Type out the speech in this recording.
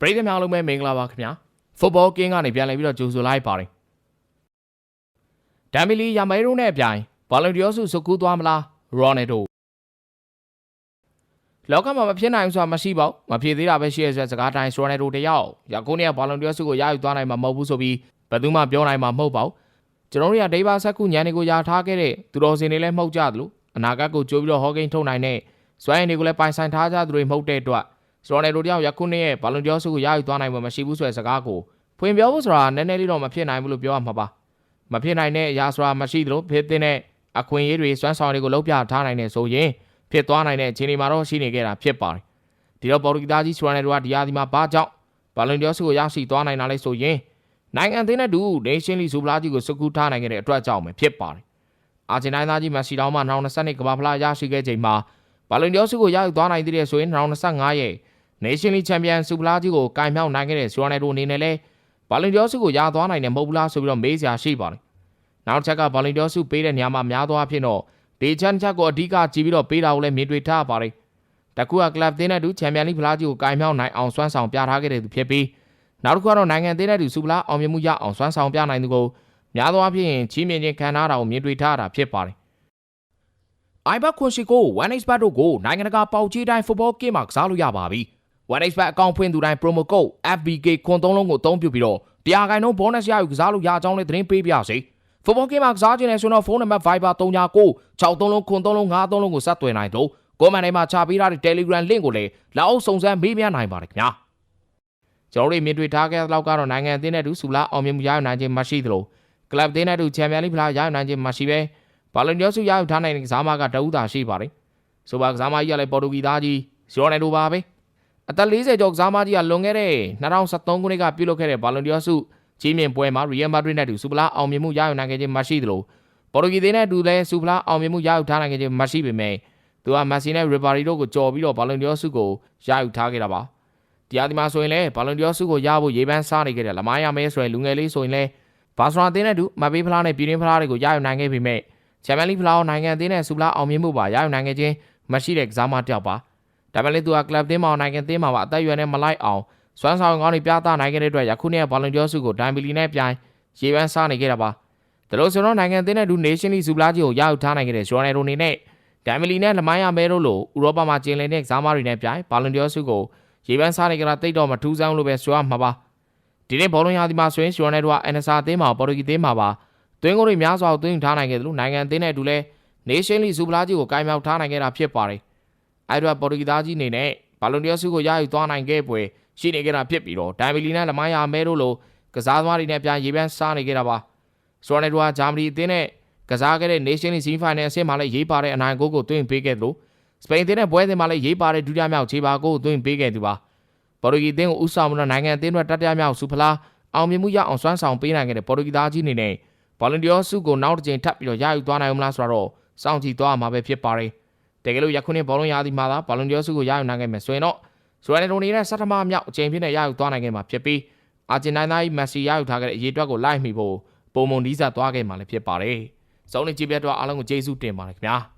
ပရိသတ်များအားလုံးပဲမင်္ဂလာပါခင်ဗျာဖုတ်ဘောကင်းကနေပြန်လည်ပြီးတော့ကြိုဆိုလိုက်ပါတယ်ဒမ်ဘီလီယာမဲရိုနဲ့အပြိုင်ဘာလုံဒီယောစုစုကူးသွားမလားရော်နယ်ဒိုလောကမှာမဖြစ်နိုင်ဘူးဆိုတာမရှိပါဘူးမဖြစ်သေးတာပဲရှိရဆိုတဲ့စကားတိုင်းရော်နယ်ဒိုတယောက်ရကိုးနေကဘာလုံဒီယောစုကိုရယူသွားနိုင်မှာမဟုတ်ဘူးဆိုပြီးဘယ်သူမှပြောနိုင်မှာမဟုတ်ပါဘူးကျွန်တော်တို့ကဒေဘာဆက်ခုညံနေကိုယာထားခဲ့တဲ့သူတော်စင်တွေလည်းမဟုတ်ကြသလိုအနာဂတ်ကိုကြိုးပြီးတော့ဟောကိန်းထုတ်နိုင်တဲ့စွမ်းရည်တွေကိုလည်းပိုင်ဆိုင်ထားကြသူတွေမဟုတ်တဲ့အတွက် စတော်နယ်တို့တယောက်ယခုနှစ်ရဲ့ဘာလွန်ကျော်စုကိုရယူသွားနိုင်မှာမရှိဘူးဆိုတဲ့စကားကိုဖွင့်ပြောဖို့ဆိုတာနည်းနည်းလေးတော့မဖြစ်နိုင်ဘူးလို့ပြောရမှာပါမဖြစ်နိုင်တဲ့အရာဆိုတာမရှိသလိုဖြစ်တဲ့အခွင့်အရေးတွေစွမ်းဆောင်တွေကိုလုံးပြထားနိုင်တဲ့ဆိုရင်ဖြစ်သွားနိုင်တဲ့အခြေအနေမှာတော့ရှိနေခဲ့တာဖြစ်ပါတယ်ဒီတော့ပေါ်တူဂီသားကြီးစတော်နယ်တို့ကဒီအဒီမှာဘာကြောင့်ဘာလွန်ကျော်စုကိုရရှိသွားနိုင်တာလဲဆိုရင်နိုင်ငံသေးတဲ့ဒူနေရှင်လီဇူပလာကြီးကိုစကူထားနိုင်ခဲ့တဲ့အတွက်ကြောင့်ပဲဖြစ်ပါတယ်အာဂျင်တိုင်းသားကြီးမက်ဆီတောင်းမှ2020နှစ်ကမ္ဘာဖလားရရှိခဲ့ချိန်မှာဘာလွန်ကျော်စုကိုရယူသွားနိုင်သေးတယ်ဆိုရင်2025ရဲ့ Nation League Champion စူပလာကြီးကိုကင်မြောက်နိုင်ခဲ့တဲ့ဇွန်နယ်တိုအနေနဲ့လဲဘာလင်ကျော်စုကိုရသွားနိုင်တယ်မဟုတ်ဘူးလားဆိုပြီးတော့မေးစရာရှိပါတယ်။နောက်တစ်ချက်ကဘာလင်ကျော်စုပေးတဲ့နေရာမှာများသောအားဖြင့်တော့ဒေချန်ချက်ကိုအဓိကကြည့်ပြီးတော့ပေးတာကိုလည်းမြင်တွေ့ထားပါတယ်။တကူကကလပ်သင်းနဲ့တူချန်ပီယံလိဖလားကြီးကိုကင်မြောက်နိုင်အောင်စွမ်းဆောင်ပြထားခဲ့တဲ့သူဖြစ်ပြီးနောက်တစ်ခုကတော့နိုင်ငံသင်းနဲ့တူစူပလာအောင်မြင်မှုရအောင်စွမ်းဆောင်ပြနိုင်သူကိုများသောအားဖြင့်ချီးမြှင့်ခြင်းခံထားတာကိုမြင်တွေ့ထားတာဖြစ်ပါတယ်။ iBet ခွန်ရှိကို 1xbet တို့ကိုနိုင်ငံတကာပေါက်ကြီးတိုင်း football game မှာကစားလို့ရပါပြီ။ 1xbet အကောင့်ဖွင့်သူတိုင်း promo code FBK ခွန်သုံးလုံးကိုအသုံးပြုပြီးတော့တရားခိုင်နှုန်း bonus ရယူကစားလို့ရအောင်လည်းသတင်းပေးပြစေ။ football game မှာကစားခြင်းနဲ့ဆိုတော့ဖုန်းနံပါတ် Viber 39 63လုံးခွန်သုံးလုံး53လုံးကိုဆက်သွယ်နိုင်လို့ comment ထဲမှာချပေးထားတဲ့ Telegram link ကိုလည်းလောက်အောင်စုံစမ်းမေးမြန်းနိုင်ပါတယ်ခင်ဗျာ။ကျွန်တော်တို့မြင်တွေ့ထားခဲ့တဲ့လောက်ကတော့နိုင်ငံအသင်းနဲ့တူဆူလာအောင်မြင်မှုရယူနိုင်ခြင်းမရှိသလိုကလပ်အသင်းနဲ့တူချန်ပီယံလိဖလားရယူနိုင်ခြင်းမရှိပဲဘာလုံကျော်စုရယူထားနိုင်တဲ့ကစားမကတဦးသာရှိပါတယ်။ဆိုပါကစားမကြီးကလည်းပေါ်တူဂီသားကြီးဇော်နယ်ဒိုပါပဲ။ အသက်40ကျော်ကစားမကြီးကလွန်ခဲ့တဲ့2013ခုနှစ်ကပြုလုပ်ခဲ့တဲ့ဘာလုံကျော်စုကြီးမြင့်ပွဲမှာရီယယ်မက်ဒရစ်နဲ့တူစူပလာအောင်မြင်မှုရယူနိုင်ခဲ့ခြင်းမရှိသလိုပေါ်တူဂီသေးနဲ့တူလည်းစူပလာအောင်မြင်မှုရယူထားနိုင်ခဲ့ခြင်းမရှိပေမဲ့သူကမက်ဆီနဲ့ရီဘာရီတို့ကိုကြော်ပြီးတော့ဘာလုံကျော်စုကိုရယူထားခဲ့တာပါ။တရားဒီမှာဆိုရင်လည်းဘာလုံကျော်စုကိုရဖို့ရေးပန်းစားနေခဲ့တဲ့လမိုင်းရမဲဆိုရင်လူငယ်လေးဆိုရင်လည်းဘာစရာအသင်းနဲ့တူမပေးဖလားနဲ့ပြည်ရင်းဖလားတွေကိုရယူနိုင်ခဲ့ပေမဲ့ချန်ပီယံလိဖလားနိုင်ငံအသင်းနဲ့စူပလာအောင်မြင်မှုပါရယူနိုင်ခဲ့ခြင်းမရှိတဲ့ကစားမတစ်ယောက်ပါ ဒါပေမဲ့သူကကလပ်သင်းမှာနိုင်ငံသင်းမှာပါအသက်အရွယ်နဲ့မလိုက်အောင်စွမ်းဆောင်ကောင်းတွေပြသနိုင်ခဲ့တဲ့အတွက်ယခုနှစ်ဘောလုံးကျော်စုကိုဒိုင်ဘီလီနဲ့ပြိုင်ရေပန်းစားနေခဲ့တာပါဒါလို့ဆိုတော့နိုင်ငံသင်းနဲ့ဒူ Nation League စူပလာကြီးကိုရယူထားနိုင်ခဲ့တဲ့ဂျော်နယ်ရိုနေနဲ့ဒိုင်ဘီလီနဲ့လမိုင်းရမဲတို့လိုဥရောပမှာကျင်းလည်တဲ့ကစားမတွေနဲ့ပြိုင်ဘောလုံးကျော်စုကိုရေပန်းစားနေကြတာတိတ်တော့မထူးဆန်းလို့ပဲဆိုရမှာပါဒီနေ့ဘောလုံးရာသီမှာဆိုရင်ဂျော်နယ်ရိုကအန်နဆာအသင်းမှာပေါ်တူဂီသင်းမှာပါသွင်းကိုတွေများစွာသွင်းထားနိုင်ခဲ့တယ်လို့နိုင်ငံသင်းနဲ့အတူလဲ Nation League စူပလာကြီးကိုကင်မြောက်ထားနိုင်ခဲ့တာဖြစ်ပါတယ် အဲ့တော့ပေါ်တူဂီသားကြီးအနေနဲ့ဘာလုံဒီယောစုကိုရယူသွားနိုင်ခဲ့ပွဲရှိနေကြတာဖြစ်ပြီးတော့ဒိုင်ဘီလီနဲ့လမိုင်းယာမဲတို့လိုကစားသမားတွေနဲ့ပြန်ရေးပန်းစားနေကြတာပါဆိုတော့နေတော့ဂျာမနီအသင်းနဲ့ကစားခဲ့တဲ့ Nation League Semi Final အဆင့်မှာလည်းရေးပါတဲ့အနိုင်ဂိုးကိုသွင်းပေးခဲ့သလိုစပိန်အသင်းနဲ့ပွဲစဉ်မှာလည်းရေးပါတဲ့ဒုတိယမြောက်ခြေပါကိုသွင်းပေးခဲ့သူပါပေါ်တူဂီအသင်းကိုဥဆောင်မှုနဲ့နိုင်ငံအသင်းတွေတတိယမြောက်စူဖလားအောင်မြင်မှုရအောင်စွမ်းဆောင်ပေးနိုင်ခဲ့တဲ့ပေါ်တူဂီသားကြီးအနေနဲ့ဗော်လန်တီယောစုကိုနောက်တစ်ကြိမ်ထပ်ပြီးတော့ရယူသွားနိုင်မလားဆိုတော့စောင့်ကြည့်သွားမှာပဲဖြစ်ပါတယ် တကယ်လို့ယခုနှစ်ဘောလုံးရာသီမှာသာဘောလုံးကျော်စုကိုရယူနိုင်ခဲ့မယ်ဆိုရင်တော့ဆိုရန်တိုနီနဲ့ဆတ်ထမမြောက်အချိန်ဖြစ်နေရယူသွားနိုင်ခဲ့မှာဖြစ်ပြီးအာဂျင်တိုင်းသားကြီးမက်ဆီရယူထားခဲ့တဲ့အရေးအတွက်ကိုလိုက်မိဖို့ပုံမုံဒီဇာသွားခဲ့မှာလည်းဖြစ်ပါတယ်။စုံနေကြည့်ပြတော့အားလုံးကိုကျေးဇူးတင်ပါတယ်ခင်ဗျာ။